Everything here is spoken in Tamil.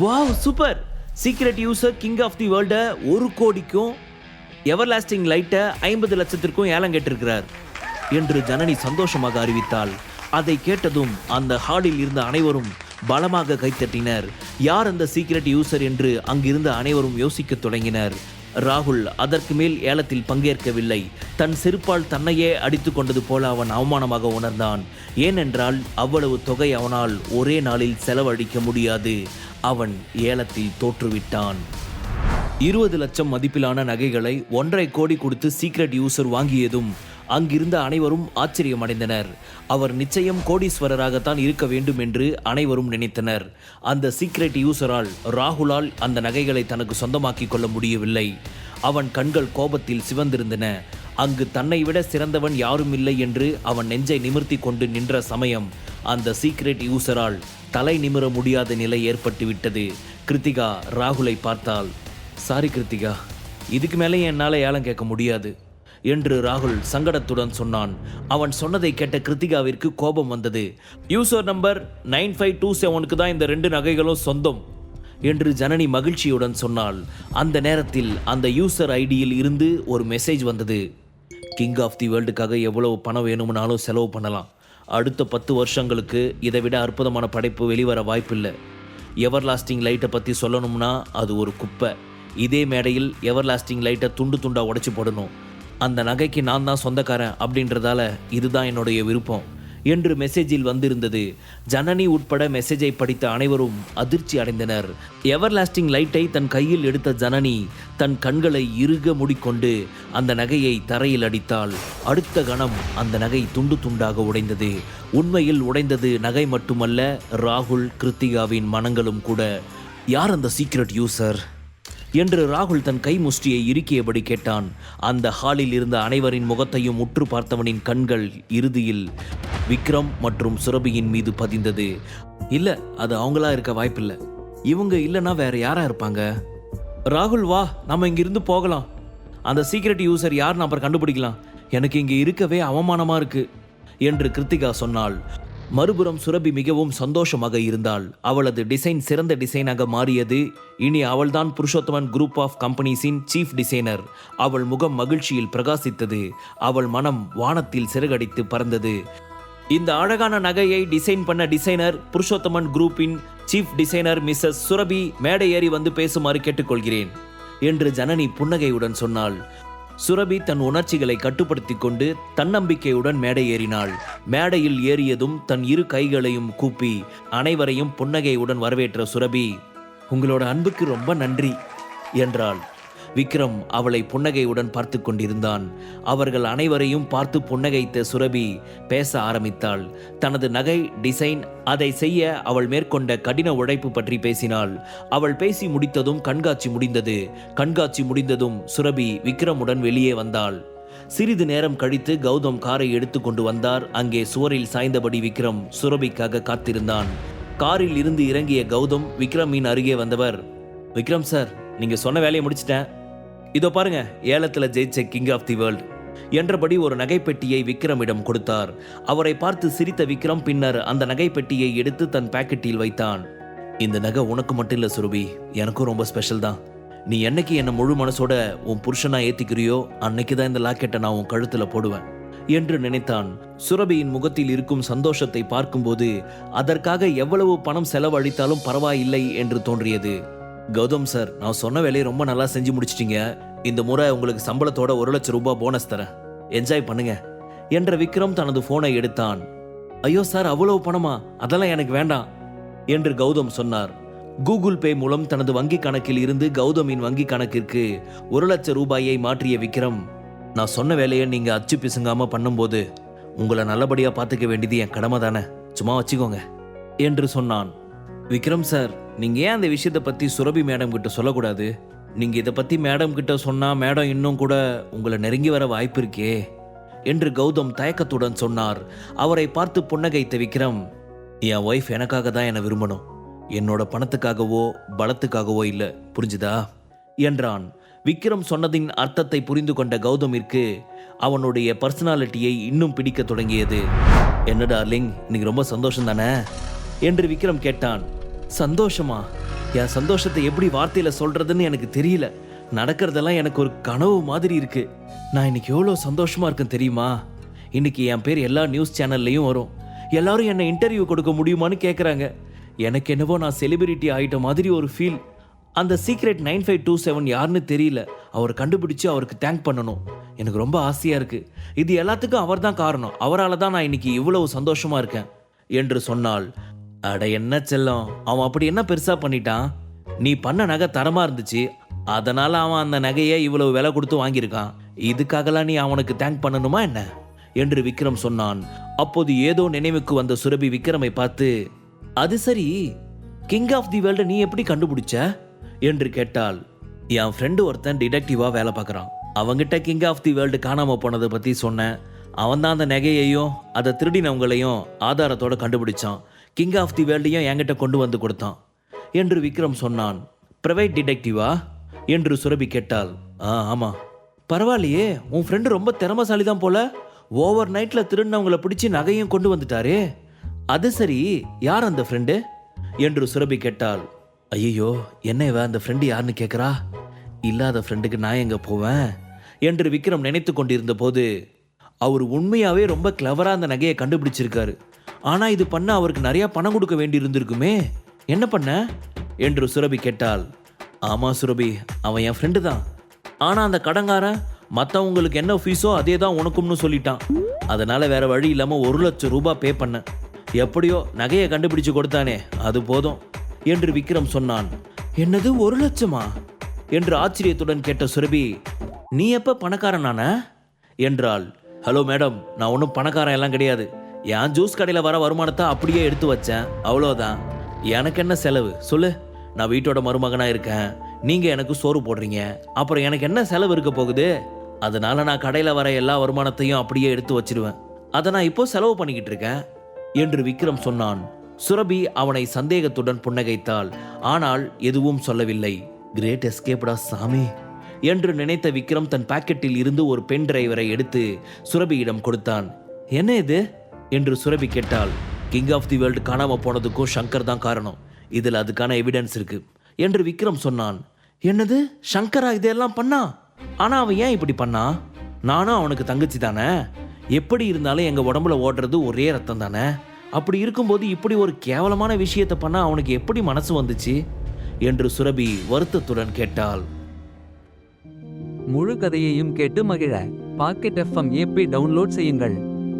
Wow super secret user king of the வேர்ல்டை ஒரு கோடிக்கும் எவர்லாஸ்டிங் லைட்டை ஐம்பது லட்சத்திற்கும் ஏலம் கேட்டிருக்கிறார் என்று ஜனனி சந்தோஷமாக அறிவித்தாள். அதை கேட்டதும் அந்த ஹாலில் இருந்த அனைவரும் பலமாக கைத்தட்டினர் யார் அந்த சீக்ரெட் யூசர் என்று அங்கிருந்த அனைவரும் யோசிக்கத் தொடங்கினர். ராகுல் அதற்கு மேல் ஏலத்தில் பங்கேற்கவில்லை. தன் செருப்பால் தன்னையே அடித்து கொண்டது போல அவன் அவமானமாக உணர்ந்தான். ஏனென்றால் அவ்வளவு தொகை அவனால் ஒரே நாளில் செலவழிக்க முடியாது. அவன் ஏலத்தில் தோற்றுவிட்டான். இருபது லட்சம் மதிப்பிலான நகைகளை ஒன்றரை கோடி கொடுத்து சீக்ரெட் யூசர் வாங்கியதும் அங்கிருந்த அனைவரும் ஆச்சரியமடைந்தனர். அவர் நிச்சயம் கோடீஸ்வரராகத்தான் இருக்க வேண்டும் என்று அனைவரும் நினைத்தனர். அந்த சீக்ரெட் யூசரால் ராகுலால் அந்த நகைகளை தனக்கு சொந்தமாக்கிக் கொள்ள முடியவில்லை. அவன் கண்கள் கோபத்தில் சிவந்திருந்தன. அங்கு தன்னை விட சிறந்தவன் யாரும் இல்லை என்று அவன் நெஞ்சை நிமிர்த்தி கொண்டு நின்ற சமயம் அந்த சீக்ரெட் யூசரால் தலை நிமிர முடியாத நிலை ஏற்பட்டு விட்டது கிருத்திகா ராகுலை பார்த்தால் சாரி கிருத்திகா இதுக்கு மேலே என்னால் ஏலம் கேட்க முடியாது என்று ராகுல் சங்கடத்துடன் சொன்னான். அவன் சொன்னதை கேட்ட கிருத்திகாவிற்கு கோபம் வந்தது. User number nine five two செவனுக்கு தான் இந்த ரெண்டு நகைகளும் சொந்தம் என்று ஜனனி மகிழ்ச்சியுடன் சொன்னாள். அந்த நேரத்தில் அந்த யூசர் ஐடியில் இருந்து ஒரு மெசேஜ் வந்தது. கிங் ஆஃப் தி வேர்ல்டுக்காக எவ்வளவு பணம் வேணும்னாலும் செலவு பண்ணலாம். அடுத்த பத்து வருஷங்களுக்கு இதை விட அற்புதமான படைப்பு வெளிவர வாய்ப்பில்லை. எவர் லாஸ்டிங் லைட்டை பற்றி சொல்லணும்னா அது ஒரு குப்பை. இதே மேடையில் எவர் லாஸ்டிங் லைட்டை துண்டு துண்டாக உடச்சி போடணும். அந்த நகைக்கு நான் தான் சொந்தக்காரன் அப்படின்றதால இதுதான் என்னுடைய விருப்பம். என்று மெசேஜில் வந்திருந்தது. ஜனனி உட்பட மெசேஜை படித்த அனைவரும் அதிர்ச்சி அடைந்தனர். எவர்லாஸ்டிங் லைட்டை தன் கையில் எடுத்த ஜனனி தன் கண்களை இறுக மூடிக்கொண்டு அந்த நகையை தரையில் அடித்தாள். அடுத்த கணம் அந்த நகை துண்டு துண்டாக உடைந்தது. உண்மையில் உடைந்தது நகை மட்டுமல்ல ராகுல் கிருத்திகாவின் மனங்களும் கூட. யார் அந்த சீக்ரெட் யூசர் என்று ராகுல் தன் கை முஷ்டியை இறுக்கியபடி கேட்டான். அந்த ஹாலில் இருந்த அனைவரின் முகத்தையும் உற்று பார்த்தவனின் கண்கள் இறுதியில் விக்ரம் மற்றும் சுரபியின் மீது பதிந்தது. இல்ல அது அவங்களா இருக்க வாய்ப்பில்லை. இவங்க இல்லைன்னா வேற யாரா இருப்பாங்க? ராகுல் வா நம்ம இங்கிருந்து போகலாம். அந்த சீக்ரெட் யூசர் யார் அப்புறம் கண்டுபிடிக்கலாம். எனக்கு இங்கே இருக்கவே அவமானமா இருக்கு என்று கிருத்திகா சொன்னாள். மறுபுறம் சுரபி மிகவும் சந்தோஷமாக இருந்தாள். அவளது டிசைன் சிறந்த டிசைனாக மாறியது. இனி அவள்தான் புருஷோத்தமன் குரூப் ஆஃப் கம்பெனிஸின் சீஃப் டிசைனர் அவள் முகம் மகிழ்ச்சியில் பிரகாசித்தது. அவள் மனம் வானத்தில் சிறகடித்து பறந்தது. இந்த அழகான நகையை டிசைன் பண்ண டிசைனர் புருஷோத்தமன் குரூப்பின் சீஃப் டிசைனர் மிஸ்ஸஸ் சுரபி மேடை ஏறி வந்து பேசுமாறு கேட்டுக்கொள்கிறேன் என்று ஜனனி புன்னகையுடன் சொன்னாள். சுரபி தன் உணர்ச்சிகளை கட்டுப்படுத்தி கொண்டு தன்னம்பிக்கையுடன் மேடை ஏறினாள். மேடையில் ஏறியதும் தன் இரு கைகளையும் கூப்பி அனைவரையும் புன்னகையுடன் வரவேற்ற சுரபி உங்களோட அன்புக்கு ரொம்ப நன்றி என்றாள். விக்ரம் அவளை புன்னகையுடன் பார்த்து கொண்டிருந்தான். அவர்கள் அனைவரையும் பார்த்து புன்னகைத்த சுரபி பேச ஆரம்பித்தாள். தனது நகை டிசைன் அதை செய்ய அவள் மேற்கொண்ட கடின உழைப்பு பற்றி பேசினாள். அவள் பேசி முடித்ததும் கண்காட்சி முடிந்தது. கண்காட்சி முடிந்ததும் சுரபி விக்ரமுடன் வெளியே வந்தாள். சிறிது நேரம் கழித்து கௌதம் காரை எடுத்துக்கொண்டு வந்தார். அங்கே சுவரில் சாய்ந்தபடி விக்ரம் சுரபிக்காக காத்திருந்தான். காரில் இருந்து இறங்கிய கௌதம் விக்ரமின் அருகே வந்தவர். விக்ரம் சார் நீங்க சொன்ன வேலையை முடிச்சிட்டேன். இதோ பாருங்க ஏலத்தில் ஜெயிச்ச கிங் ஆஃப் தி வேர்ல்ட் என்றபடி ஒரு நகைப்பெட்டியை விக்ரமிடம் கொடுத்தார். அவரை பார்த்து சிரித்த விக்ரம் பின்னர் அந்த நகைப்பெட்டியை எடுத்து தன் பாக்கெட்டில் வைத்தான். இந்த நகை உனக்கு மட்டும் இல்லை சுரபி. எனக்கும் ரொம்ப ஸ்பெஷல் தான். நீ என்னைக்கு என்ன முழு மனசோட உன் புருஷனா ஏத்திக்கிறியோ அன்னைக்கு தான் இந்த லாக்கெட்டை நான் உன் கழுத்துல போடுவேன் என்று நினைத்தான். சுரபியின் முகத்தில் இருக்கும் சந்தோஷத்தை பார்க்கும்போது அதற்காக எவ்வளவு பணம் செலவழித்தாலும் பரவாயில்லை என்று தோன்றியது. கௌதம் சார் நான் சொன்ன வேலையை ரொம்ப நல்லா செஞ்சு முடிச்சிட்டீங்க. இந்த முறை உங்களுக்கு சம்பளத்தோட ஒரு லட்சம் ரூபாய் போனஸ் தரேன். என்ஜாய் பண்ணுங்க. என்ற விக்ரம் தனது போனை எடுத்தான். ஐயோ சார் அவ்வளவு பணமா? அதெல்லாம் எனக்கு வேண்டாம். என்று கௌதம் சொன்னார். கூகுள் பே மூலம் தனது வங்கி கணக்கில் இருந்து கௌதமின் வங்கி கணக்கிற்கு ஒரு லட்சம் ரூபாயை மாற்றிய விக்ரம் நான் சொன்ன வேலையை நீங்க அச்சு பிசுங்காம பண்ணும்போது உங்களை நல்லபடியா பார்த்துக்க வேண்டியது என் கடமை தானே. சும்மா வச்சுக்கோங்க. என்று சொன்னான். விக்ரம் சார் நீங்கள் ஏன் அந்த விஷயத்தை பற்றி சுரபி மேடம் கிட்ட சொல்லக்கூடாது? நீங்கள் இதை பற்றி மேடம் கிட்ட சொன்னால் மேடம் இன்னும் கூட உங்களை நெருங்கி வர வாய்ப்பு இருக்கே என்று கௌதம் தயக்கத்துடன் சொன்னார். அவரை பார்த்து புன்னகைத்த விக்ரம் என் ஒய்ஃப் எனக்காக தான் என்னை விரும்பணும். என்னோட பணத்துக்காகவோ பலத்துக்காகவோ இல்லை. புரிஞ்சுதா? என்றான். விக்ரம் சொன்னதின் அர்த்தத்தை புரிந்து கொண்ட கௌதமிற்கு அவனுடைய பர்சனாலிட்டியை இன்னும் பிடிக்க தொடங்கியது. என்ன டார்லிங் இன்னைக்கு ரொம்ப சந்தோஷம் தானே? என்று விக்ரம் கேட்டான். சந்தோஷமா? என் சந்தோஷத்தை எப்படி வார்த்தையில சொல்றதுன்னு எனக்கு தெரியல. நடக்கிறதெல்லாம் எனக்கு ஒரு கனவு மாதிரி இருக்கு. நான் இன்னைக்கு எவ்வளோ சந்தோஷமா இருக்கேன் தெரியுமா? இன்னைக்கு என் பேர் எல்லா நியூஸ் சேனல்லையும் வரும். எல்லாரும் என்னை இன்டர்வியூ கொடுக்க முடியுமான்னு கேட்குறாங்க எனக்கு என்னவோ நான் செலிபிரிட்டி ஆகிட்ட மாதிரி ஒரு ஃபீல் அந்த secret nine five two seven யாருன்னு தெரியல. அவர் கண்டுபிடிச்சு அவருக்கு தேங்க் பண்ணணும். எனக்கு ரொம்ப ஆசையா இருக்கு. இது எல்லாத்துக்கும் அவர் தான் காரணம். அவரால் தான் நான் இன்னைக்கு இவ்வளவு சந்தோஷமா இருக்கேன். என்று சொன்னால் அட என்ன செல்லம்? அவன் அப்படி என்ன பெருசா பண்ணிட்டான்? நீ பண்ண நகை தரமா இருந்துச்சு. அதனால அவன் அந்த நகையை இவ்வளவு விலை கொடுத்து வாங்கியிருக்கான். இதுக்காகலாம் நீ அவனுக்கு தேங்க் பண்ணணுமா என்ன? என்று விக்ரம் சொன்னான். அப்போது ஏதோ நினைவுக்கு வந்த சுரபி விக்ரமை பார்த்து அது சரி. கிங் ஆஃப் தி வேர்ல்டு நீ எப்படி கண்டுபிடிச்ச? என்று கேட்டால் என் ஃப்ரெண்டு ஒருத்தன் டிடெக்டிவா வேலை பார்க்குறான். அவங்கிட்ட கிங் ஆஃப் தி வேர்ல்டு காணாம போனதை பத்தி சொன்னேன். அவன் தான் அந்த நகையையும் அதை திருடினவங்களையும் ஆதாரத்தோட கண்டுபிடிச்சான். கிங் ஆஃப் தி வேர்ல்டையும் என்கிட்ட கொண்டு வந்து கொடுத்தான். என்று விக்ரம் சொன்னான். ப்ரைவேட் டிடெக்டிவா என்று சுரபி கேட்டாள். ஆ ஆமாம் பரவாயில்லையே உன் ஃப்ரெண்டு ரொம்ப திறமசாலி தான் போல. ஓவர் நைட்டில் திருடினவங்கள பிடிச்சி நகையும் கொண்டு வந்துட்டாரே. அது சரி யார் அந்த ஃப்ரெண்டு என்று சுரபி கேட்டாள். ஐயோ என்ன இவ அந்த ஃப்ரெண்டு யாருன்னு கேட்குறா இல்லாத ஃப்ரெண்டுக்கு நான் எங்கே போவேன்? என்று விக்ரம் நினைத்து கொண்டிருந்த போது அவர் உண்மையாகவே ரொம்ப கிளவராக அந்த நகையை கண்டுபிடிச்சிருக்காரு. ஆனால் இது பண்ண அவருக்கு நிறையா பணம் கொடுக்க வேண்டி இருந்திருக்குமே என்ன பண்ண? என்று சுரபி கேட்டாள். ஆமாம் சுரபி அவன் என் ஃப்ரெண்டு தான். ஆனால் அந்த கடங்காரன் மற்றவங்களுக்கு என்ன ஃபீஸோ அதே தான் உனக்கும்னு சொல்லிட்டான். அதனால் வேற வழி இல்லாமல் ஒரு லட்சம் ரூபாய் பே பண்ணேன் எப்படியோ நகையை கண்டுபிடிச்சு கொடுத்தானே அது போதும் என்று விக்ரம் சொன்னான். என்னது ஒரு லட்சமா? என்று ஆச்சரியத்துடன் கேட்ட சுரபி நீ எப்போ பணக்காரனான? என்றாள். ஹலோ மேடம் நான் ஒன்றும் பணக்காரன் எல்லாம் கிடையாது. என் ஜூஸ் கடையில் வர வருமானத்தை அப்படியே எடுத்து வச்சேன். அவ்வளோதான் எனக்கு என்ன செலவு? சொல்லு. நான் வீட்டோட மருமகனாக இருக்கேன். நீங்கள் எனக்கு சோறு போடுறீங்க. அப்புறம் எனக்கு என்ன செலவு இருக்க போகுது? அதனால நான் கடையில் வர எல்லா வருமானத்தையும் அப்படியே எடுத்து வச்சிருவேன். அதை நான் இப்போ செலவு பண்ணிக்கிட்டு இருக்கேன். என்று விக்ரம் சொன்னான். சுரபி அவனை சந்தேகத்துடன் புன்னகைத்தாள். ஆனால் எதுவும் சொல்லவில்லை. கிரேட் எஸ்கேப்டா சாமி. என்று நினைத்த விக்ரம் தன் பாக்கெட்டில் இருந்து ஒரு பென் டிரைவரை எடுத்து சுரபியிடம் கொடுத்தான். என்ன இது? என்று சுரபி கேட்டாள் கிங் ஆஃப் தி வேர்ல்டு காணாமல் போனதுக்கும் ஷங்கர் தான் காரணம். இதில் அதுக்கான எவிடன்ஸ் இருக்கு. என்று விக்ரம் சொன்னான். என்னது? ஷங்கரா இதெல்லாம் பண்ணா? ஆனால் அவன் ஏன் இப்படி பண்ணா? நானும் அவனுக்கு தங்கச்சி தானே? எப்படி இருந்தாலும் எங்கள் உடம்புல ஓடுறது ஒரே ரத்தம் தானே? அப்படி இருக்கும்போது இப்படி ஒரு கேவலமான விஷயத்தை பண்ணால் அவனுக்கு எப்படி மனசு வந்துச்சு? என்று சுரபி வருத்தத்துடன் கேட்டாள். முழு கதையையும் கேட்டு மகிழ. பாக்கெட் எஃப்எம் ஏபி டவுன்லோட் செய்யுங்கள்.